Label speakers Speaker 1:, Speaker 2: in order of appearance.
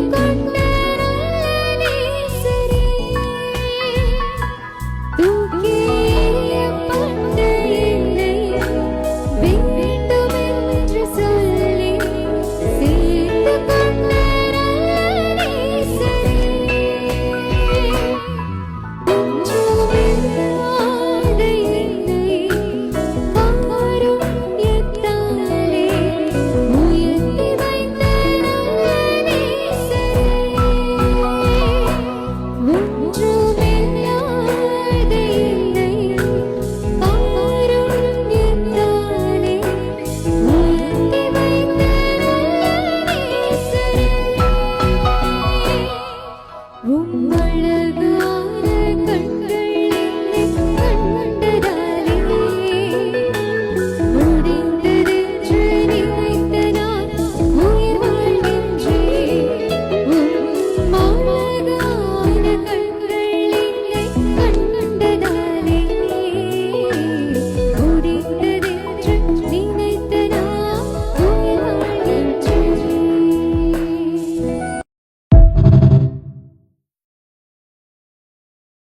Speaker 1: Tất ரொம்ப